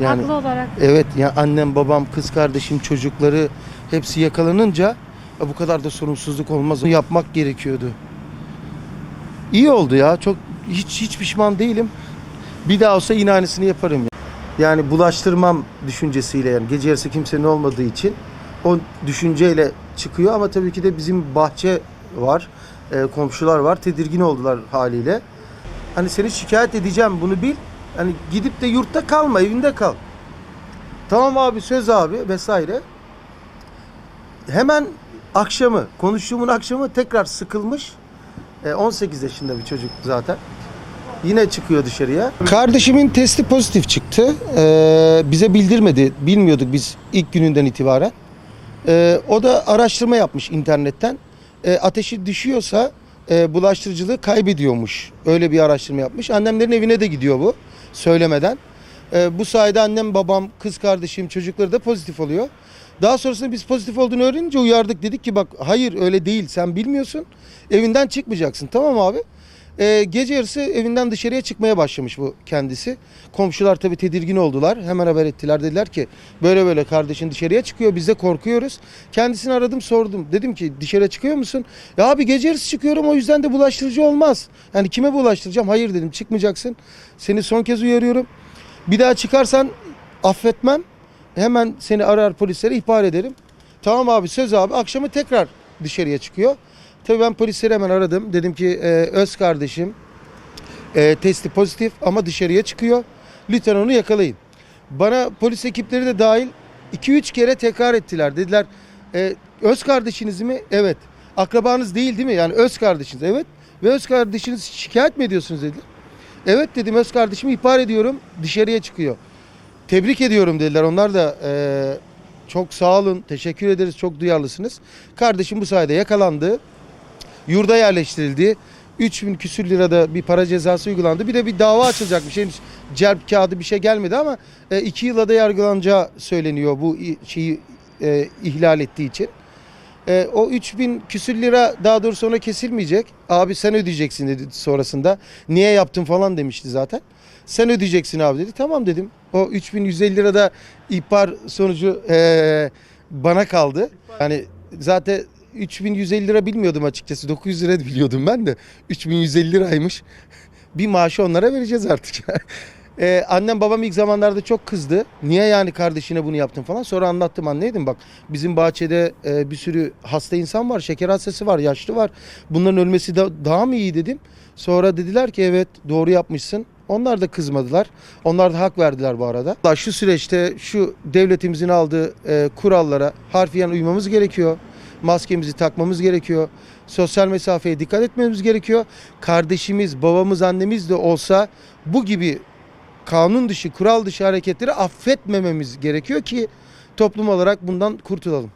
Yani Haklı olarak. evet ya annem, babam, kız kardeşim, çocukları hepsi yakalanınca "Ya bu kadar da sorumsuzluk olmaz. Onu yapmak gerekiyordu. İyi oldu ya. Çok hiç hiç pişman değilim. Bir daha olsa yine aynısını yaparım. ya. Yani bulaştırmam düşüncesiyle yani gece yarısı kimsenin olmadığı için o düşünceyle çıkıyor ama tabii ki de bizim bahçe var, e, komşular var. Tedirgin oldular haliyle. Hani seni şikayet edeceğim bunu bil. Hani gidip de yurtta kalma, evinde kal. Tamam abi söz abi vesaire. Hemen akşamı, konuştuğumun akşamı tekrar sıkılmış. E, 18 yaşında bir çocuk zaten. Yine çıkıyor dışarıya. Kardeşimin testi pozitif çıktı. Ee, bize bildirmedi. Bilmiyorduk biz ilk gününden itibaren. Ee, o da araştırma yapmış internetten. Ee, ateşi düşüyorsa e, bulaştırıcılığı kaybediyormuş. Öyle bir araştırma yapmış. Annemlerin evine de gidiyor bu söylemeden. Ee, bu sayede annem, babam, kız kardeşim, çocukları da pozitif oluyor. Daha sonrasında biz pozitif olduğunu öğrenince uyardık. Dedik ki bak hayır öyle değil sen bilmiyorsun. Evinden çıkmayacaksın tamam abi. Ee, gece yarısı evinden dışarıya çıkmaya başlamış bu kendisi. Komşular tabii tedirgin oldular. Hemen haber ettiler. Dediler ki böyle böyle kardeşin dışarıya çıkıyor. Biz de korkuyoruz. Kendisini aradım sordum. Dedim ki dışarıya çıkıyor musun? Ya abi gece yarısı çıkıyorum o yüzden de bulaştırıcı olmaz. Yani kime bulaştıracağım? Hayır dedim çıkmayacaksın. Seni son kez uyarıyorum. Bir daha çıkarsan affetmem. Hemen seni arar polislere ihbar ederim. Tamam abi söz abi. Akşamı tekrar dışarıya çıkıyor. Tabii ben polisleri hemen aradım. Dedim ki e, öz kardeşim e, testi pozitif ama dışarıya çıkıyor. Lütfen onu yakalayın. Bana polis ekipleri de dahil 2-3 kere tekrar ettiler. Dediler e, öz kardeşiniz mi? Evet. Akrabanız değil değil mi? Yani öz kardeşiniz. Evet. Ve öz kardeşiniz şikayet mi ediyorsunuz dediler. Evet dedim öz kardeşimi ihbar ediyorum. Dışarıya çıkıyor. Tebrik ediyorum dediler. Onlar da e, çok sağ olun. Teşekkür ederiz. Çok duyarlısınız. Kardeşim bu sayede yakalandı. Yurda yerleştirildi. 3000 küsür lirada bir para cezası uygulandı. Bir de bir dava açılacakmış. Henüz celp kağıdı bir şey gelmedi ama 2 yıla da yargılanacağı söyleniyor bu şeyi e, ihlal ettiği için. E, o 3000 küsür lira daha doğrusu ona kesilmeyecek. Abi sen ödeyeceksin dedi sonrasında. Niye yaptın falan demişti zaten. Sen ödeyeceksin abi dedi. Tamam dedim. O 3150 lira da ihbar sonucu e, bana kaldı. Yani zaten 3150 lira bilmiyordum açıkçası. 900 lira biliyordum ben de. 3150 liraymış. Bir maaşı onlara vereceğiz artık. Ee, annem babam ilk zamanlarda çok kızdı. Niye yani kardeşine bunu yaptın falan. Sonra anlattım anneydim bak bizim bahçede e, bir sürü hasta insan var. Şeker hastası var, yaşlı var. Bunların ölmesi de daha mı iyi dedim. Sonra dediler ki evet doğru yapmışsın. Onlar da kızmadılar. Onlar da hak verdiler bu arada. Şu süreçte şu devletimizin aldığı e, kurallara harfiyen uymamız gerekiyor. Maskemizi takmamız gerekiyor. Sosyal mesafeye dikkat etmemiz gerekiyor. Kardeşimiz, babamız, annemiz de olsa bu gibi kanun dışı, kural dışı hareketleri affetmememiz gerekiyor ki toplum olarak bundan kurtulalım.